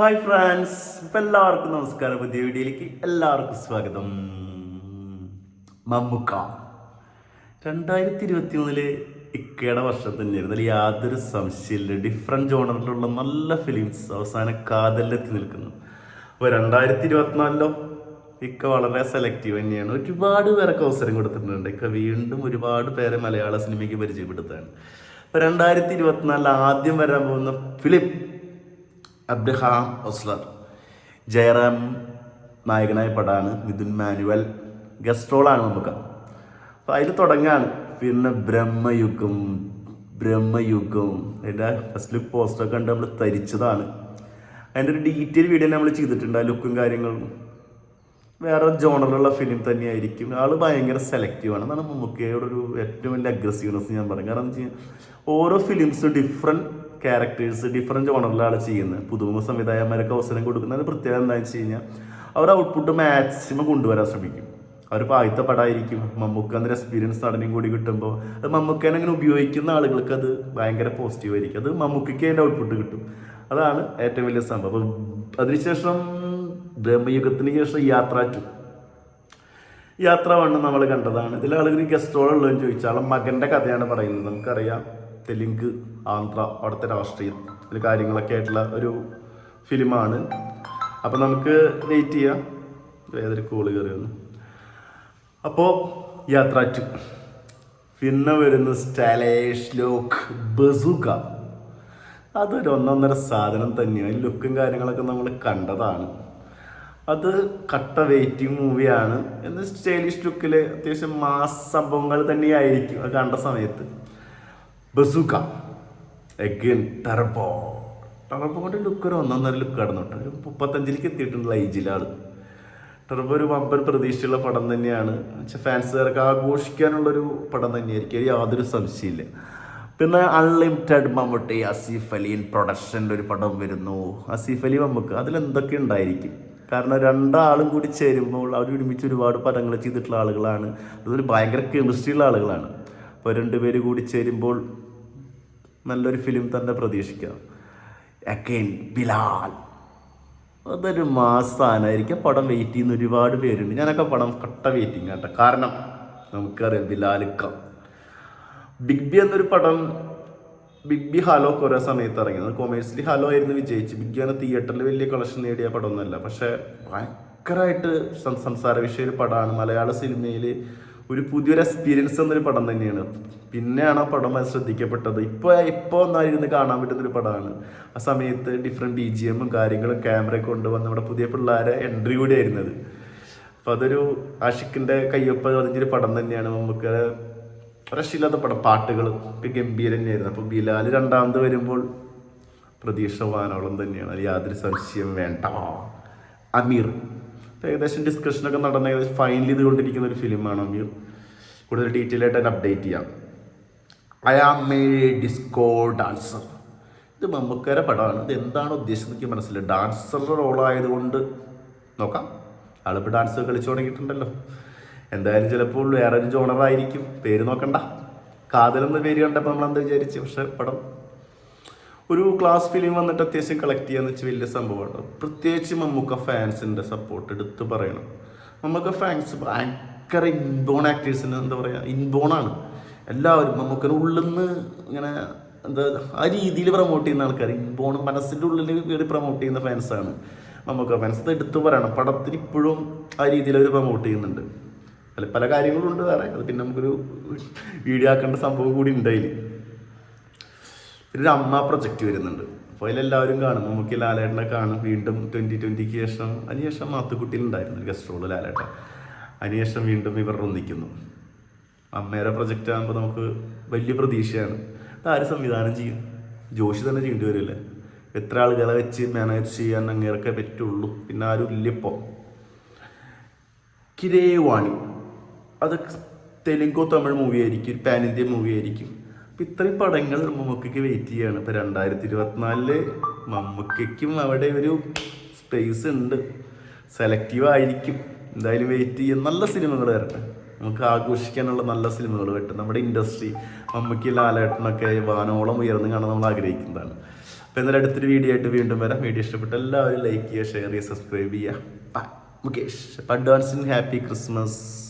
Hi friends ഇപ്പം എല്ലാവർക്കും നമസ്കാരം. പുതിയ വീഡിയോയിലേക്ക് എല്ലാവർക്കും സ്വാഗതം. മമ്മുക്ക. രണ്ടായിരത്തി ഇരുപത്തി മൂന്നിൽ ഇക്കയുടെ വർഷം തന്നെയായിരുന്നു. അതിൽ യാതൊരു സംശയമില്ല. ഡിഫറെന്റ് ജോണറിലുള്ള നല്ല ഫിലിംസ് അവസാന കാതലിലെത്തി നിൽക്കുന്നു. അപ്പോൾ രണ്ടായിരത്തി ഇരുപത്തിനാലിലോ ഇക്ക വളരെ സെലക്റ്റീവ് തന്നെയാണ്. ഒരുപാട് പേരൊക്കെ അവസരം കൊടുത്തിട്ടുണ്ട്. ഇക്ക വീണ്ടും ഒരുപാട് പേരെ മലയാള സിനിമയ്ക്ക് പരിചയപ്പെടുത്താണ് അപ്പോൾ രണ്ടായിരത്തി ഇരുപത്തിനാലിൽ ആദ്യം വരാൻ പോകുന്ന ഫിലിം അബ്രഹാം ഒസ്ലർ ജയറാം നായകനായ പടാണ് മിഥുൻ മാനുവൽ. ഗസ്റ്റ് റോളാണ് നമുക്ക്. അപ്പോൾ അതിൽ തുടങ്ങാണ്. പിന്നെ ബ്രഹ്മയുഗം ബ്രഹ്മയുഗം. അതിന്റെ ഫസ്റ്റ് പോസ്റ്ററൊക്കെ കണ്ട് നമ്മൾ തരിച്ചതാണ്. അതിന്റെ ഒരു ഡീറ്റെയിൽ വീഡിയോ നമ്മൾ ചെയ്തിട്ടുണ്ട്. ആ ലുക്കും കാര്യങ്ങളും. വേറെ ജോണറിലുള്ള ഫിലിം തന്നെയായിരിക്കും. ആൾ ഭയങ്കര സെലക്റ്റീവ് ആണ്. അതാണ് മമ്മൂക്കയുടെ ഒരു ഏറ്റവും വലിയ അഗ്രസീവ്നെസ് ഞാൻ പറയും കാരണം എന്താ വെച്ച് കഴിഞ്ഞാൽ ഓരോ ഫിലിംസും ഡിഫറെന്റ് ക്യാരക്ടേഴ്സ് ഡിഫറെന്റ് ഓണറിലാണ് ചെയ്യുന്നത്. പുതുമുഖ സംവിധായകന്മാരൊക്കെ അവസരം കൊടുക്കുന്നത് പ്രത്യേകത എന്താണെന്ന് വെച്ച് കഴിഞ്ഞാൽ അവർ ഔട്ട്പുട്ട് മാക്സിമം കൊണ്ടുവരാൻ ശ്രമിക്കും. അവർ പായത്തപ്പെടായിരിക്കും പടമായിരിക്കും മമ്മൂക്ക എക്സ്പീരിയൻസ് നടനും കൂടി കിട്ടുമ്പോൾ അത് മമ്മൂക്കേനെ അങ്ങനെ ഉപയോഗിക്കുന്ന ആളുകൾക്ക് അത് ഭയങ്കര പോസിറ്റീവ് ആയിരിക്കും. അത് മമ്മൂക്കയ്ക്ക് അതിന്റെ ഔട്ട്പുട്ട് കിട്ടും. അതാണ് ഏറ്റവും വലിയ സംഭവം. അതിനുശേഷം ബ്രഹ്മയുഗത്തിന് ശേഷം യാത്ര ടു യാത്ര വേണം നമ്മൾ കണ്ടതാണ്. ഇതിൽ ആളുകൾ ഗസ്റ്റ് ചോദിച്ചാൽ മകന്റെ കഥയാണ് പറയുന്നത്. നമുക്കറിയാം. തെലുങ്ക് ആന്ധ്ര അവിടുത്തെ രാഷ്ട്രീയം അതിൽ കാര്യങ്ങളൊക്കെ ആയിട്ടുള്ള ഒരു ഫിലിമാണ്. അപ്പോൾ നമുക്ക് വെയിറ്റ് ചെയ്യാം. ഏതൊരു കോൾ കയറി അപ്പോൾ യാത്ര ടു പിന്നെ വരുന്ന സ്റ്റാലേഷ് ലോക്ക് ബസുക അതൊരു ഒന്നൊന്നര സാധനം തന്നെയാണ് ലുക്കും കാര്യങ്ങളൊക്കെ നമ്മൾ കണ്ടതാണ്. അത് കട്ട വെയിറ്റിംഗ് മൂവിയാണ് എന്ന് സ്റ്റൈലിഷ് ലുക്കിൽ അത്യാവശ്യം മാസ് സംഭവങ്ങൾ തന്നെയായിരിക്കും. അത് കണ്ട സമയത്ത്. ബസുക എഗൻ ടർബോ ടർബോയുടെ ലുക്ക് ഒരു ഒന്നൊന്നര ലുക്ക് കടന്നോട്ടെ ഒരു മുപ്പത്തഞ്ചിലേക്ക് എത്തിയിട്ടുള്ള ലൈജിലാണ് ടർബോ ഒരു വമ്പൻ പ്രതീക്ഷയുള്ള പടം തന്നെയാണ്. പക്ഷെ ഫാൻസുകാർക്ക് ആഘോഷിക്കാനുള്ളൊരു പടം തന്നെയായിരിക്കും. യാതൊരു സംശയമില്ല പിന്നെ അൺലിമിറ്റഡ് മമ്മൂട്ടി അസീഫ് അലി ഇൻ പ്രൊഡക്ഷന്റെ ഒരു പടം വരുന്നു. അസീഫ് അലി മമ്മൂക്ക് അതിലെന്തൊക്കെ ഉണ്ടായിരിക്കും? കാരണം രണ്ടാളും കൂടി ചേരുമ്പോൾ അവർ ഒരുമിച്ച് ഒരുപാട് പടങ്ങൾ ചെയ്തിട്ടുള്ള ആളുകളാണ്. അതൊരു ഭയങ്കര കെമിസ്ട്രിയുള്ള ആളുകളാണ്. അപ്പോൾ രണ്ടുപേര് കൂടി ചേരുമ്പോൾ നല്ലൊരു ഫിലിം തന്നെ പ്രതീക്ഷിക്കാം. അഗൈൻ ബിലാൽ അതൊരു മാസാനായിരിക്കും. പടം വെയിറ്റ് ചെയ്യുന്ന ഒരുപാട് പേരുണ്ട്. ഞാനൊക്കെ പടം കട്ട വെയിറ്റിംഗ് കേട്ടോ. കാരണം നമുക്കറിയാം ബിലാലിക്ക. ബിഗ് ബി എന്നൊരു പടം ബിഗ് ബി ഹലോ കുറേ സമയത്ത് ഇറങ്ങിയത് കൊമേഴ്സ്യലി ഹലോ ആയിരുന്നു വിജയിച്ച് ബിഗ് ബി തിയേറ്ററിൽ വലിയ കളക്ഷൻ നേടിയ പടമൊന്നുമല്ല പക്ഷേ ഭയങ്കരമായിട്ട് സംസാര വിഷയ ഒരു പടമാണ്. മലയാള സിനിമയിൽ ഒരു പുതിയൊരു എക്സ്പീരിയൻസ് എന്നൊരു പടം തന്നെയാണ്. പിന്നെയാണ് ആ പടം ശ്രദ്ധിക്കപ്പെട്ടത്. ഇപ്പോൾ ഇപ്പോൾ ഒന്നായിരുന്നു കാണാൻ പറ്റുന്നൊരു പടമാണ്. ആ സമയത്ത് ഡിഫറെന്റ് ബി ജി എമ്മും കാര്യങ്ങളും ക്യാമറയൊക്കെ കൊണ്ടുവന്ന് നമ്മുടെ പുതിയ പിള്ളേരെ എൻട്രി കൂടി ആയിരുന്നത് അപ്പോൾ അതൊരു ആഷിഖിന്റെ കയ്യൊപ്പ് പറഞ്ഞൊരു പടം തന്നെയാണ്. നമുക്ക് രക്ഷയില്ലാത്ത പടം. പാട്ടുകൾ ഒക്കെ ഗംഭീരം തന്നെയായിരുന്നു. അപ്പോൾ ബിലാൽ രണ്ടാമത് വരുമ്പോൾ പ്രതീക്ഷ വാനോളം തന്നെയാണ് യാതൊരു സംശയം വേണ്ട. അമീർ. ഏകദേശം ഡിസ്കഷനൊക്കെ നടന്ന ഏകദേശം ഫൈനൽ ചെയ്തുകൊണ്ടിരിക്കുന്ന ഒരു ഫിലിമാണ് അമീർ കൂടുതൽ ഡീറ്റെയിൽ ആയിട്ട് തന്നെ അപ്ഡേറ്റ് ചെയ്യാം. I am a disco dancer ഇത് മമ്മക്കര പടമാണ്. ഇത് എന്താണ് ഉദ്ദേശിച്ചത് എനിക്ക് മനസ്സിലായി ഡാൻസറുടെ റോളായതുകൊണ്ട് നോക്കാം. ആളിപ്പോൾ ഡാൻസ് കളിച്ചു തുടങ്ങിയിട്ടുണ്ടല്ലോ. എന്തായാലും ചിലപ്പോൾ വേറൊരു ജോണറായിരിക്കും പേര് നോക്കണ്ട. കാതലെന്ന പേര് കണ്ടപ്പോൾ നമ്മൾ എന്താ വിചാരിച്ചു? പക്ഷെ പടം ഒരു ക്ലാസ് ഫിലിം വന്നിട്ട് അത്യാവശ്യം കളക്ട് ചെയ്യാന്ന് വെച്ചാൽ വലിയ സംഭവമാണ്. പ്രത്യേകിച്ച് മമ്മൂക്ക ഫാൻസിന്റെ സപ്പോർട്ട് എടുത്ത് പറയണം. മമ്മൂക്ക ഫാൻസ് ഭയങ്കര ഇൻബോൺ ആക്ടേഴ്സിന് എന്താ പറയുക ആണ്. എല്ലാവരും മമ്മൂക്കയുടെ ഉള്ളിൽ നിന്ന് ഇങ്ങനെ എന്താ ആ രീതിയിൽ പ്രൊമോട്ട് ചെയ്യുന്ന ആൾക്കാർ ഇൻബോൺ മനസ്സിന്റെ ഉള്ളിൽ കയറി പ്രൊമോട്ട് ചെയ്യുന്ന ഫാൻസാണ് മമ്മൂക്ക ഫാൻസ് ഇത് എടുത്ത് പറയണം. പടത്തിന് ഇപ്പോഴും ആ രീതിയിൽ അവർ പ്രൊമോട്ട് ചെയ്യുന്നുണ്ട്. പല പല കാര്യങ്ങളുണ്ട് വേറെ. അത് പിന്നെ നമുക്കൊരു വീഡിയോ ആക്കേണ്ട സംഭവം കൂടി ഉണ്ടായില്ല പിന്നെ ഒരു അമ്മ പ്രൊജക്റ്റ് വരുന്നുണ്ട്. അപ്പോൾ അതിലെല്ലാവരും കാണും. നമുക്ക് ലാലേട്ടനെ കാണും. വീണ്ടും ട്വന്റി ട്വന്റിക്ക് ശേഷം അതിനുശേഷം മാത്തുക്കുട്ടിയിലുണ്ടായിരുന്നു ഗസ്റ്റ് റോൾ ലാലേട്ടൻ. അതിനുശേഷം വീണ്ടും ഇവർ ഒന്നിക്കുന്നു. അമ്മയുടെ പ്രൊജക്റ്റ് ആകുമ്പോൾ നമുക്ക് വലിയ പ്രതീക്ഷയാണ്. ആര് സംവിധാനം ചെയ്യും? ജോഷി തന്നെ ചെയ്യേണ്ടി വരില്ലേ? എത്ര ആളുകളെ വെച്ച് മാനേജ് ചെയ്യാൻ അങ്ങേർക്കേ പറ്റുള്ളൂ. പിന്നെ ആരും ഇല്ല ഇപ്പോൾ കിരേവാണി അത് തെലുങ്കോ തമിഴ് മൂവി ആയിരിക്കും. പാൻ ഇന്ത്യൻ മൂവി ആയിരിക്കും. അപ്പം ഇത്രയും പടങ്ങൾ മമ്മൂക്കയ്ക്ക് വെയിറ്റ് ചെയ്യാണ്. ഇപ്പം രണ്ടായിരത്തി ഇരുപത്തിനാലിൽ മമ്മൂക്കയ്ക്കും അവിടെ ഒരു സ്പേസ് ഉണ്ട്. സെലക്റ്റീവ് ആയിരിക്കും. എന്തായാലും വെയിറ്റ് ചെയ്യും. നല്ല സിനിമകൾ വരട്ടെ. നമുക്ക് ആഘോഷിക്കാനുള്ള നല്ല സിനിമകൾ വരട്ടെ. നമ്മുടെ ഇൻഡസ്ട്രി മമ്മൂക്കി ലാലേട്ടനൊക്കെ വാനോളം ഉയർന്നു കാണാൻ നമ്മൾ ആഗ്രഹിക്കുന്നതാണ്. അപ്പോൾ എന്നാലും അടുത്തൊരു വീഡിയോ ആയിട്ട് വീണ്ടും വരാം. വീഡിയോ ഇഷ്ടപ്പെട്ട എല്ലാവരും ലൈക്ക് ചെയ്യുക ഷെയർ ചെയ്യുക സബ്സ്ക്രൈബ് ചെയ്യുക. Mukesh happy Christmas